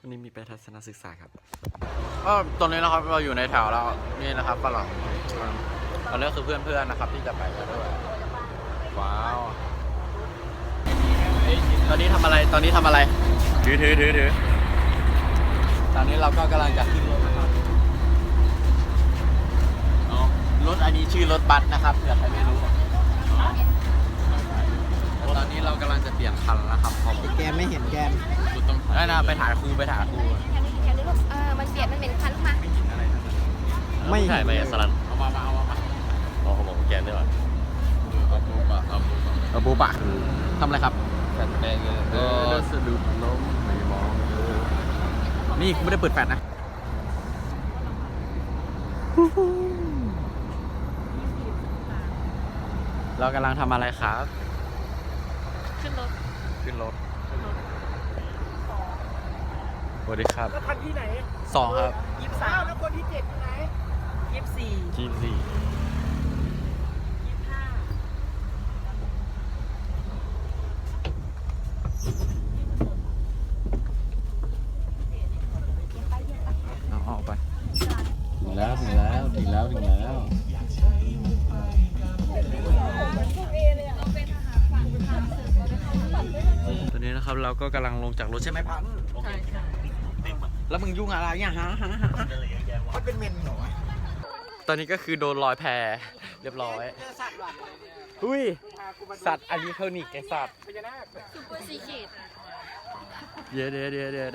วันนี้มีไปทัศนศึกษาครับก็ตอนนี้นะครับเราอยู่ในแถวแล้วนี่นะครับฝรั่งตอนนี้คือเพื่อนๆนะครับที่จะไปกันด้วยว้าวตอนนี้ทำอะไรตอนนี้ทำอะไรถือถือถือถือตอนนี้เราก็กำลังจะขึ้นรถนะครับอ๋อรถอันนี้ชื่อรถบัสนะครับเผื่อใครไม่รู้ ตอนนี้เรากำลังจะเปลี่ยนคันแล้วครับผมแกไม่เห็นแกนจุดตรงได้นะไปถ่ายครูไปถ่ายครูแค่นี้ลูกเออมันเปลี่ยนมันเป็นคันมาไม่เห็นอะไรนะไม่ถ่ายไปสลันเอามามาเอามามาอ๋อเขาบอกแกนด้วยวะเอาปูปะเอาปูปะเอาปูปะทำอะไรครับแกนแดงเออสะดุดล้มไม่มองนี่กูไม่ได้เปิดแฟลชนะเรากำลังทำอะไรครับ ขึ้นรถขึ้นรถสวัสดีครับแล้วคันที่ไหนสองครับยี่สิบสามแล้วคนที่เจ็ดอยู่ไหนยี่สิบสี่ทีสี่ยี่สิบห้าเอาเอาไป ถึงแล้วถึงแล้วถึงแล้วถึงแล้ว อนนี้นะครับเราก็กำลังลงจากรถใช่ไหมพันใช่ใช่แล้วมึงยุ่งอะไรเนี่ยฮะฮะฮะมันเป็นเมนเหรอวะตอนนี้ก็คือโดนลอยแพเรียบร้อยเจอสัตว์ว่ะอุ้ยพากูมาดูสัตว์อะลิเทอนิกไอสัตว์พญานาคซูเปอร์ซีเคดเดี๋ยวเดี๋ยวเดี๋ยวเดี๋ยว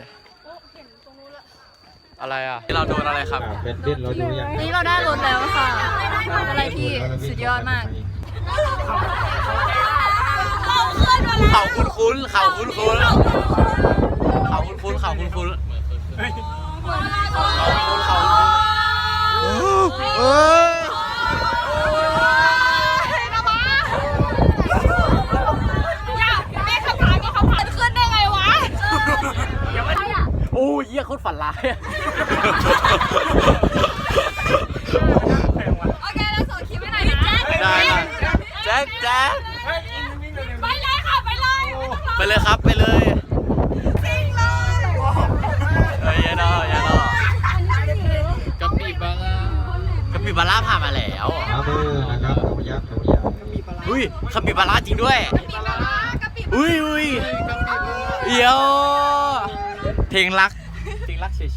โอ้เห็นตรงนู้นละอะไรอะที่เราโดนอะไรครับเป็นเด่นเราดูอย่างนี่เราได้รถแล้วค่ะเป็นอะไรที่สุดยอดมากเขาคุ้นคุ้นๆเขาคุ้นคุ้นๆเขาคุ้นคุ้นๆเขาคุ้นคุ้นๆเขาคุ้นเขาคุ้นเอ้ยโอ้ยเหี้ยโคตรฝันร้ายอะโอเคเราส่งคลิปไปไหนนะได้ได้แจ็คแจ็ค ไปเลยค่ะ ไปเลย ไป เลยครับไปเลยซิงเลยเฮ้ยอยาดออยาดอกะปิบาร่ากะปิบาร่าผ่านมาแล้วขามือนะครับขยับขยับอุ้ยคาปิบาร่าจริงด้วยอุ้ยอุ้ยเดี๋ยวเพลงรักเพลงรักเฉย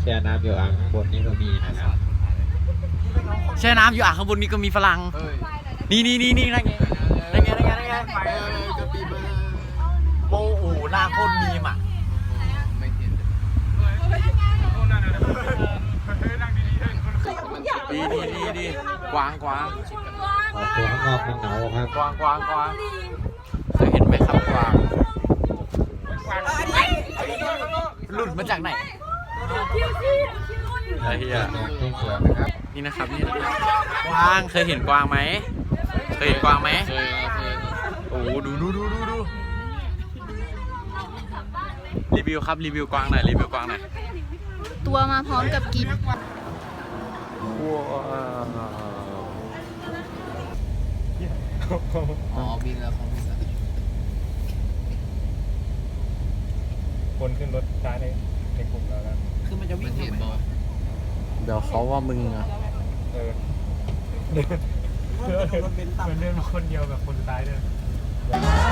แช่น้ำเดี๋ยวอ่างข้างบนนี้ก็มีนะครับๆแช่น้ำอยู่อ่างข้างบนนี้ก็มีฝรั่งนี่นี่นี่นี่นั่นไง นั่นไงนั่นไงนั่นไงโอ้โหหน้าโคตรมีมอะดีดีดีดีกวางกวางออกตัวข้างนอกมันหนาวครับกวางกวางกวางเคยเห็นไหมครับกวางหลุดมาจากไหนไอ้เหี้ยแดงเพิ่งสวยนะครับนี่นะครับนี่กวางเคยเห็นกวางไหมเคยเห็นกวางไหมเคย เคยโอ้ดูดูดูดูดูรีวิวครับรีวิวกวางหน่อยรีวิวกวางหน่อยตัวมาพร้อมกับกิฟต์อ๋อบินแล้วเขาบินแล้วคนขึ้นรถช้าในในกลุ่มเราแล้วคือมันจะวิ่งทำไมวะเดี๋ยวเขาว่ามึงอะเออมันจะโดนรถเบนซ์ต่ำมันเดินมาคนเดียวแบบคนสุดท้ายเลย Yeah.